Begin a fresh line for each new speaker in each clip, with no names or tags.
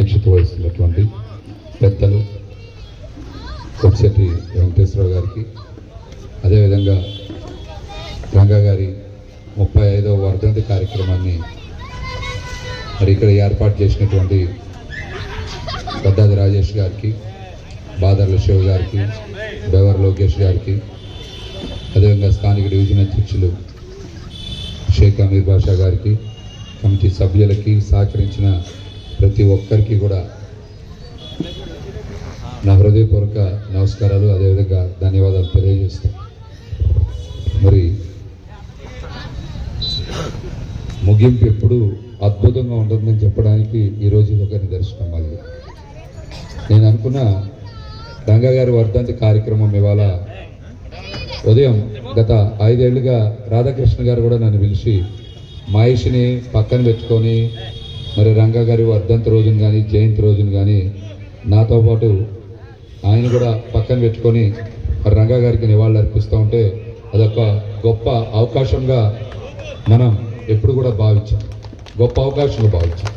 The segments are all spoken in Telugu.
అధ్యక్షత వహిస్తున్నటువంటి పెద్దలు కొచ్చిశెట్టి వెంకటేశ్వరరావు గారికి అదేవిధంగా రంగా గారి ముప్పై ఐదవ వర్ధంతి కార్యక్రమాన్ని మరి ఇక్కడ ఏర్పాటు చేసినటువంటి పెద్దాది రాజేష్ గారికి బాదర్ల శివ గారికి బెవర్ లోకేష్ గారికి అదేవిధంగా స్థానిక డివిజన్ అధ్యక్షులు షేక్ అమీర్ బాషా గారికి కమిటీ సభ్యులకి సహకరించిన ప్రతి ఒక్కరికి కూడా నా హృదయపూర్వక నమస్కారాలు అదేవిధంగా ధన్యవాదాలు తెలియజేస్తాను మరి ముగింపు ఎప్పుడు అద్భుతంగా ఉంటుందని చెప్పడానికి ఈరోజు ఇది ఒక నిదర్శనం మళ్ళీ నేను అనుకున్న రంగా గారి వర్ధంతి కార్యక్రమం ఇవాళ ఉదయం గత ఐదేళ్ళుగా రాధాకృష్ణ గారు కూడా నన్ను పిలిచి మహేష్ని పక్కన పెట్టుకొని మరి రంగా గారి వర్ధంతి రోజున కానీ జయంతి రోజున కానీ నాతో పాటు ఆయన కూడా పక్కన పెట్టుకొని మరి రంగా గారికి నివాళులు అర్పిస్తూ ఉంటే అదొక గొప్ప అవకాశంగా మనం ఎప్పుడు కూడా భావించాం. గొప్ప అవకాశంగా భావించాం.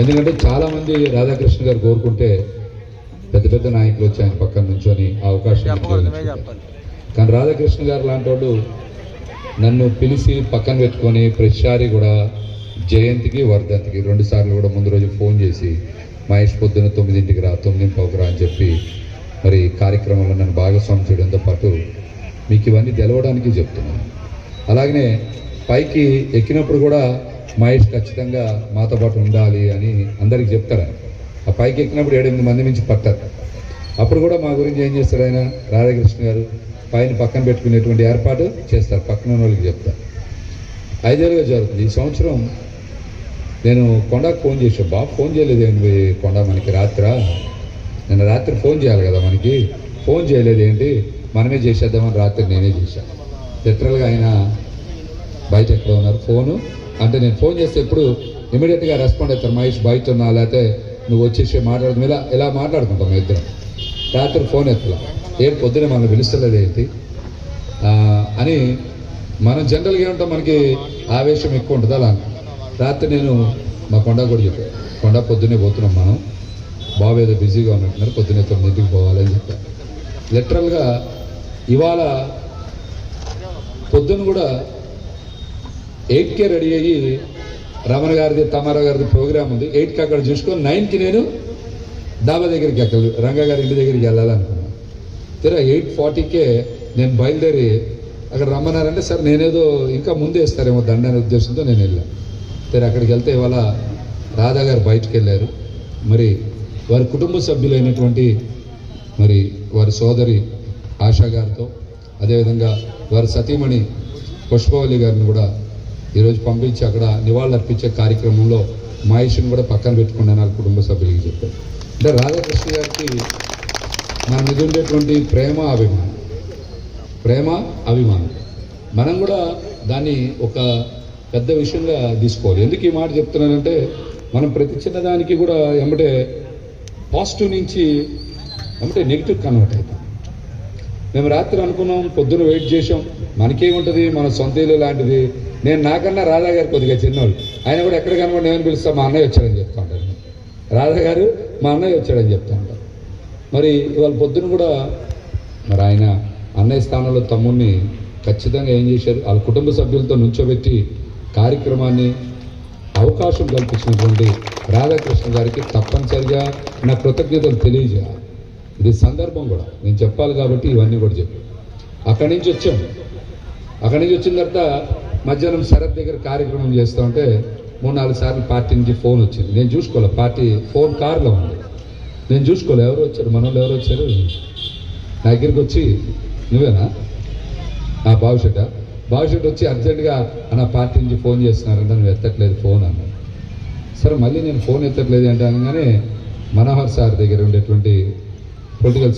ఎందుకంటే చాలామంది రాధాకృష్ణ గారు కోరుకుంటే పెద్ద పెద్ద నాయకులు వచ్చి ఆయన పక్కన నుంచొని ఆ అవకాశం. కానీ రాధాకృష్ణ గారు లాంటి వాళ్ళు నన్ను పిలిచి పక్కన పెట్టుకొని ప్రతిసారి కూడా జయంతికి వర్ధంతికి రెండు సార్లు కూడా ముందు రోజు ఫోన్ చేసి మహేష్ పొద్దున్న తొమ్మిదింటికి రా తొమ్మిదింటికి రా అని చెప్పి మరి కార్యక్రమంలో నన్ను భాగస్వామి చేయడంతో పాటు మీకు ఇవన్నీ తెలవడానికి చెప్తున్నాను. అలాగనే పైకి ఎక్కినప్పుడు కూడా మహేష్ ఖచ్చితంగా మాతో పాటు ఉండాలి అని అందరికి చెప్తారు ఆ పైకి ఎక్కినప్పుడు ఏడెనిమిది మంది నుంచి పట్టారు. అప్పుడు కూడా మా గురించి ఏం చేస్తారు ఆయన? రాధాకృష్ణ గారు పైన పక్కన పెట్టుకునేటువంటి ఏర్పాటు చేస్తారు. పక్కన ఉన్న వాళ్ళకి చెప్తారు. ఐదేళ్ళుగా జరుగుతుంది. ఈ సంవత్సరం నేను కొండకు ఫోన్ చేశాను బాబు ఫోన్ చేయలేదేంటి కొండ మనకి రాత్ర? నిన్న రాత్రి ఫోన్ చేయాలి కదా మనకి. ఫోన్ చేయలేదు ఏంటి? మనమే చేసేద్దామని రాత్రి నేనే చేశాను లిటరల్గా ఆయన బయట ఎక్కడ ఉన్నారు. ఫోను అంటే నేను ఫోన్ చేస్తే ఎప్పుడు ఇమీడియట్గా రెస్పాండ్ అవుతారు. మహేష్ బయట ఉన్నా లేకపోతే నువ్వు వచ్చేసి మాట్లాడదు. ఇలా ఇలా మాట్లాడుకుంటాం మేము ఇద్దరం. రాత్రి ఫోన్ ఎత్తలా. ఏం పొద్దున మనం పిలుస్తలేదు ఏంటి అని మనం జనరల్గా ఏమంటాం మనకి ఆవేశం ఎక్కువ ఉంటుంది అలా? రాత్రి నేను మా కొండ కూడా చెప్పాను కొండ పొద్దున్నే పోతున్నాం మనం. బాబు ఏదో బిజీగా ఉన్నట్టున్నారు పొద్దునే తొమ్మిదింటికి పోవాలని చెప్పాను లిటరల్గా ఇవాళ పొద్దున కూడా ఎయిట్కే రెడీ అయ్యి రమణ గారిది తమారా గారిది ప్రోగ్రామ్ ఉంది. ఎయిట్కి అక్కడ చూసుకొని నైన్కి నేను డాబా దగ్గరికి ఎక్కలు రంగా గారి ఇంటి దగ్గరికి వెళ్ళాలనుకున్నాను తీరా ఎయిట్ ఫార్టీకే నేను బయలుదేరి అక్కడ రమ్మన్నారంటే సార్ నేనేదో ఇంకా ముందే ఇస్తారేమో దండనే ఉద్దేశంతో నేను వెళ్ళాను సరే అక్కడికి వెళ్తే ఇవాళ రాధా గారు బయటకు వెళ్ళారు మరి వారి కుటుంబ సభ్యులైనటువంటి మరి వారి సోదరి ఆశా గారితో అదేవిధంగా వారి సతీమణి పుష్పవల్లి గారిని కూడా ఈరోజు పంపించి అక్కడ నివాళులర్పించే కార్యక్రమంలో మహేష్ని కూడా పక్కన పెట్టుకున్నాను వాళ్ళ కుటుంబ సభ్యులకి చెప్పారు. అంటే రాధాకృష్ణ గారికి మన మీద ఉండేటువంటి ప్రేమ అభిమానం. ప్రేమ అభిమానం. మనం కూడా దాన్ని ఒక పెద్ద విషయంగా తీసుకోవాలి. ఎందుకు ఈ మాట చెప్తున్నానంటే మనం ప్రతి చిన్నదానికి కూడా ఏమంటే పాజిటివ్ నుంచి ఏమంటే నెగిటివ్ కన్వర్ట్ అవుతాం. మేము రాత్రి అనుకున్నాం పొద్దున వెయిట్ చేసాం మనకేముంటుంది మన సొంత ఇల్లు లాంటిది. నేను నాకన్నా రాధా గారు కొద్దిగా చిన్నవాళ్ళు ఆయన కూడా ఎక్కడ కనబడి నేను పిలుస్తా మా అన్నయ్య వచ్చాడని చెప్తా ఉంటాను రాధా గారు మా అన్నయ్య వచ్చాడని చెప్తా ఉంటారు. మరి ఇవాళ పొద్దున కూడా మరి ఆయన అన్నయ్య స్థానంలో తమ్ముడిని ఖచ్చితంగా ఏం చేశారు? వాళ్ళ కుటుంబ సభ్యులతో నుంచోబెట్టి కార్యక్రమాన్ని అవకాశం కల్పించినటువంటి రాధాకృష్ణ గారికి తప్పనిసరిగా నా కృతజ్ఞతలు తెలియజేయాలి. ఇది సందర్భం కూడా. నేను చెప్పాలి కాబట్టి ఇవన్నీ కూడా చెప్పి అక్కడి నుంచి వచ్చాం. అక్కడి నుంచి వచ్చిన తర్వాత మధ్యాహ్నం శరత్ దగ్గర కార్యక్రమం చేస్తూ ఉంటే మూడు నాలుగు సార్లు పార్టీ నుంచి ఫోన్ వచ్చింది. నేను చూసుకోలే పార్టీ ఫోన్ కార్లో ఉంది. నేను చూసుకోలే ఎవరు వచ్చారు? మన వాళ్ళు ఎవరు వచ్చారు? నా దగ్గరికి వచ్చి నువ్వేనా? ఆ భవిష్యత్ భవిష్యత్ వచ్చి అర్జెంటుగా నా పార్టీ నుంచి ఫోన్ చేస్తున్నారంట నువ్వు ఎత్తట్లేదు ఫోన్ అన్నాడు సరే మళ్ళీ నేను ఫోన్ ఎత్తట్లేదు అంటే అనగానే మనోహర్ సార్ దగ్గర ఉండేటువంటి పొలిటికల్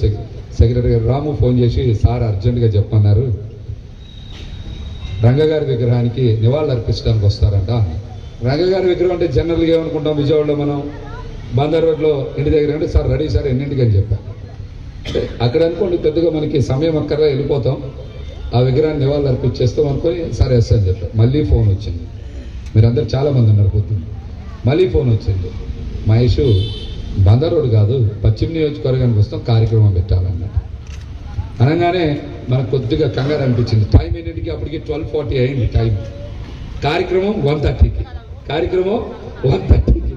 సెక్రటరీ గారు రాము ఫోన్ చేసి సార్ అర్జెంటుగా చెప్పన్నారు రంగగారి విగ్రహానికి నివాళులు అర్పించడానికి వస్తారంట రంగగారి విగ్రహం అంటే జనరల్గా ఏమనుకుంటాం? విజయవాడలో మనం బందర్ రోడ్లో ఇంటి దగ్గర అంటే సార్ రెడీ సార్ ఎన్నింటికి అని చెప్పాను అక్కడ అనుకోండి పెద్దగా మనకి సమయం అక్కర్లా వెళ్ళిపోతాం. ఆ విగ్రహాన్ని నివాళులు అర్పించేస్తాం అనుకొని సరే ఎస్ అని చెప్పారు. మళ్ళీ ఫోన్ వచ్చింది. మీరందరూ చాలామంది ఉన్నారు పొద్దున్న మళ్ళీ ఫోన్ వచ్చింది. మహేష్ బందరోడు కాదు పశ్చిమ నియోజకవర్గానికి వస్తాం కార్యక్రమం పెట్టాలన్నట్టు అనగానే మనకు కొద్దిగా కంగారు అనిపించింది. టైం ఎన్నింటికి? అప్పటికి ట్వెల్వ్ ఫార్టీ అయింది టైం. కార్యక్రమం వన్ థర్టీకి. కార్యక్రమం వన్ థర్టీకి.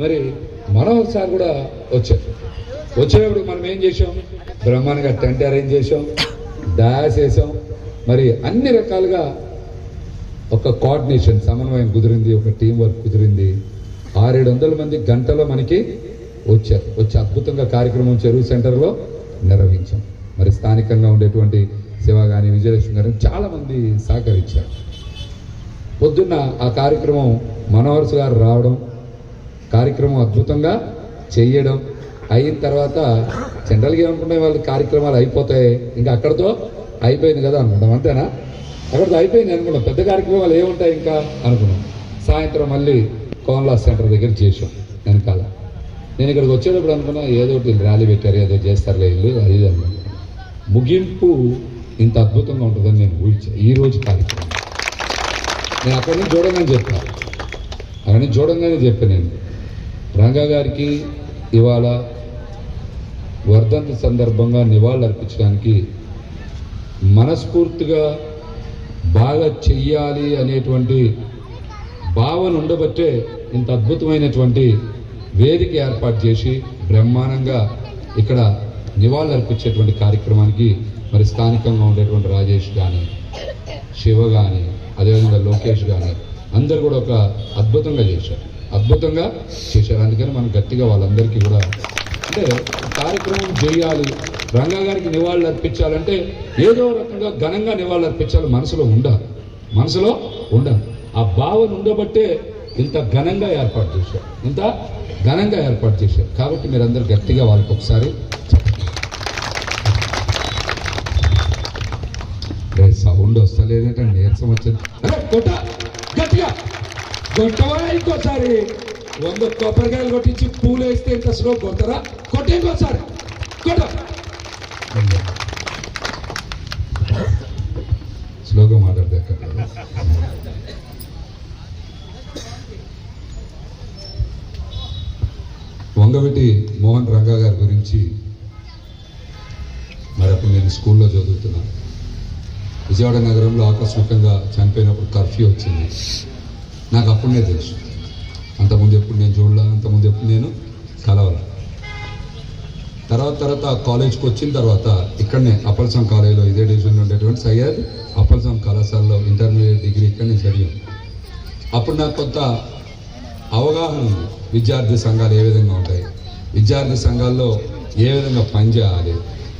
మరి మనోహర్ సార్ కూడా వచ్చారు. వచ్చినప్పుడు మనం ఏం చేసాం బ్రహ్మాండంగా టెంట్ అరేంజ్ చేసాం డాన్స్ వేసాం మరి అన్ని రకాలుగా ఒక కోఆర్డినేషన్ సమన్వయం కుదిరింది ఒక టీం వర్క్ కుదిరింది. ఆరేడు వందల మంది గంటలో మనకి వచ్చారు. వచ్చి అద్భుతంగా కార్యక్రమం చెరువు సెంటర్లో నిర్వహించాం. మరి స్థానికంగా ఉండేటువంటి శివ కానీ విజయలక్ష్మి గారిని చాలామంది సహకరించారు. పొద్దున్న ఆ కార్యక్రమం మనోహర్స్ గారు రావడం కార్యక్రమం అద్భుతంగా చేయడం అయిన తర్వాత జనరల్గా ఏమనుకుంటే వాళ్ళ కార్యక్రమాలు అయిపోతాయి ఇంకా అక్కడతో అయిపోయింది కదా అనుకుంటాం అంతేనా? అక్కడతో అయిపోయింది అనుకున్నాం. పెద్ద కార్యక్రమాలు ఏముంటాయి ఇంకా? అనుకున్నాం. సాయంత్రం మళ్ళీ కోన్లా సెంటర్ దగ్గర చేసాం వెనకాల. నేను ఇక్కడికి వచ్చేటప్పుడు అనుకున్నా ఏదో ఒకటి ర్యాలీ పెట్టారు ఏదో చేస్తారులే ఇల్లు అది అనుకున్నాను ముగింపు ఇంత అద్భుతంగా ఉంటుందని నేను ఊహించాను ఈ రోజు కార్యక్రమం. నేను అక్కడి నుంచి చూడంగానే చెప్పాను అక్కడి నుంచి చూడంగానే చెప్పాను నేను. రంగా గారికి ఇవాళ వర్ధంతి సందర్భంగా నివాళులు అర్పించడానికి మనస్ఫూర్తిగా బాగా చెయ్యాలి అనేటువంటి భావన ఉండబట్టే ఇంత అద్భుతమైనటువంటి వేదిక ఏర్పాటు చేసి బ్రహ్మాండంగా ఇక్కడ నివాళులు అర్పించేటువంటి కార్యక్రమానికి మరి స్థానికంగా ఉండేటువంటి రాజేష్ కానీ శివ కానీ అదేవిధంగా లోకేష్ కానీ అందరు కూడా ఒక అద్భుతంగా చేశారు. అద్భుతంగా చేశారు. అందుకని మనం గట్టిగా వాళ్ళందరికీ కూడా అంటే కార్యక్రమం చేయాలి రంగా గారికి నివాళులు అర్పించాలంటే ఏదో రకంగా ఘనంగా నివాళులు అర్పించాలి మనసులో ఉండాలి. మనసులో ఉండాలి. ఆ భావన ఉండబట్టే ఇంత ఘనంగా ఏర్పాటు చేశారు. ఇంత ఘనంగా ఏర్పాటు చేశారు. కాబట్టి మీరందరూ గట్టిగా వాళ్ళకి ఒకసారి సౌండ్ వస్తలేదంటే నీరసం వచ్చింది. అరే కొట్ట! గట్టిగా! కొట్టవా ఇంకోసారి? వంద కొబ్బరికాయలు కొట్టించి పూలు వేస్తే ఇంత స్లో కొడతారా? కొట్టే ఇంకోసారి కొట్ట. స్లోగా మాట్లాడితే ఎక్కడ వంగవెట్టి మోహన్ రంగా గారి గురించి మరి అప్పుడు నేను స్కూల్లో చదువుతున్నాను. విజయవాడ నగరంలో ఆకస్మికంగా చనిపోయినప్పుడు కర్ఫ్యూ వచ్చింది. నాకు అప్పుడే తెలుసు. అంతకుముందు ఎప్పుడు నేను చూడలే అంతకుముందు ఎప్పుడు నేను కలవల. తర్వాత తర్వాత ఆ కాలేజ్కి వచ్చిన తర్వాత ఇక్కడనే అప్పల్సం కాలేజీలో ఇదే డివిజన్లో ఉండేటువంటి సయ్యద్ అప్పల్సం కళాశాలలో ఇంటర్మీడియట్ డిగ్రీ ఇక్కడ నేను చదివాను. అప్పుడు నాకు కొంత అవగాహన ఉంది విద్యార్థి సంఘాలు ఏ విధంగా ఉంటాయి విద్యార్థి సంఘాల్లో ఏ విధంగా పనిచేయాలి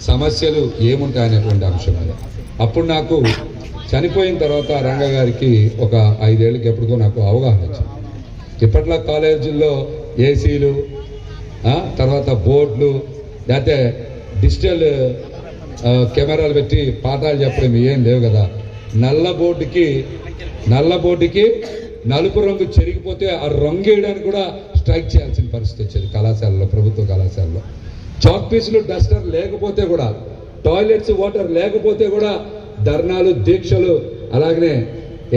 సమస్యలు ఏముంటాయి అనేటువంటి అంశం మీద అప్పుడు నాకు చనిపోయిన తర్వాత రంగ గారికి ఒక ఐదేళ్ళకి ఎప్పటికో నాకు అవగాహన వచ్చింది. ఇప్పట్లో కాలేజీల్లో ఏసీలు తర్వాత బోర్డులు లేకపోతే డిజిటల్ కెమెరాలు పెట్టి పాఠాలు చెప్పడం ఏం లేవు కదా. నల్ల బోర్డుకి నల్ల బోర్డుకి నలుపు రంగు చెరిగిపోతే ఆ రంగు వేయడానికి కూడా స్ట్రైక్ చేయాల్సిన పరిస్థితి వచ్చేది కళాశాలలో ప్రభుత్వ కళాశాలలో. చాక్ పీసులు డస్టర్ లేకపోతే కూడా టాయిలెట్స్ వాటర్ లేకపోతే కూడా ధర్నాలు దీక్షలు అలాగనే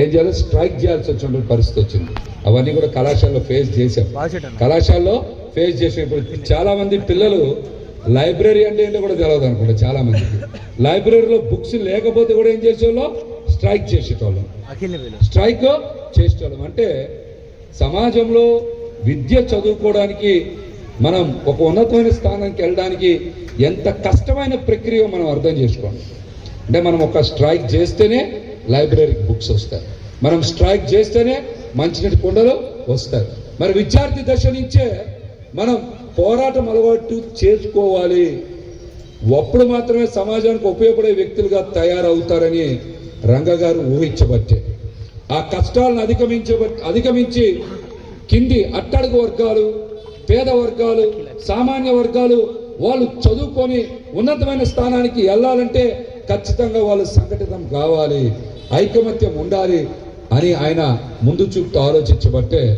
ఏం చేయాలి? స్ట్రైక్ చేయాల్సి వచ్చినటువంటి పరిస్థితి వచ్చింది. అవన్నీ కూడా కళాశాలలో ఫేస్ చేశాం. కళాశాలలో ఫేస్ చేసిన ఇప్పుడు చాలా మంది పిల్లలు లైబ్రరీ అంటే ఏంటో కూడా తెలియదు అనుకుంటా చాలా మందికి లైబ్రరీలో బుక్స్ లేకపోతే కూడా ఏం చేసేవాళ్ళం? స్ట్రైక్ చేసేటోళ్ళం. స్ట్రైక్ చేసేటోళ్ళం. అంటే సమాజంలో విద్య చదువుకోవడానికి మనం ఒక ఉన్నతమైన స్థానానికి వెళ్ళడానికి ఎంత కష్టమైన ప్రక్రియ మనం అర్థం చేసుకోండి అంటే మనం ఒక స్ట్రైక్ చేస్తేనే లైబ్రరీకి బుక్స్ వస్తాయి. మనం స్ట్రైక్ చేస్తేనే మంచినీటి కుండలు వస్తాయి మరి విద్యార్థి దశ నుంచే మనం పోరాటం అలవాటు చేసుకోవాలి. అప్పుడు మాత్రమే సమాజానికి ఉపయోగపడే వ్యక్తులుగా తయారవుతారని రంగ గారు ఊహించబట్టే. ఆ కష్టాలను అధిగమించ అధిగమించి కింది అట్టడుగు వర్గాలు పేద వర్గాలు సామాన్య వర్గాలు వాళ్ళు చదువుకొని ఉన్నతమైన స్థానానికి వెళ్ళాలంటే ఖచ్చితంగా వాళ్ళు సంఘటితం కావాలి. ఐకమత్యం ఉండాలి. అని ఆయన ముందు చూపుతూ ఆలోచించబట్టే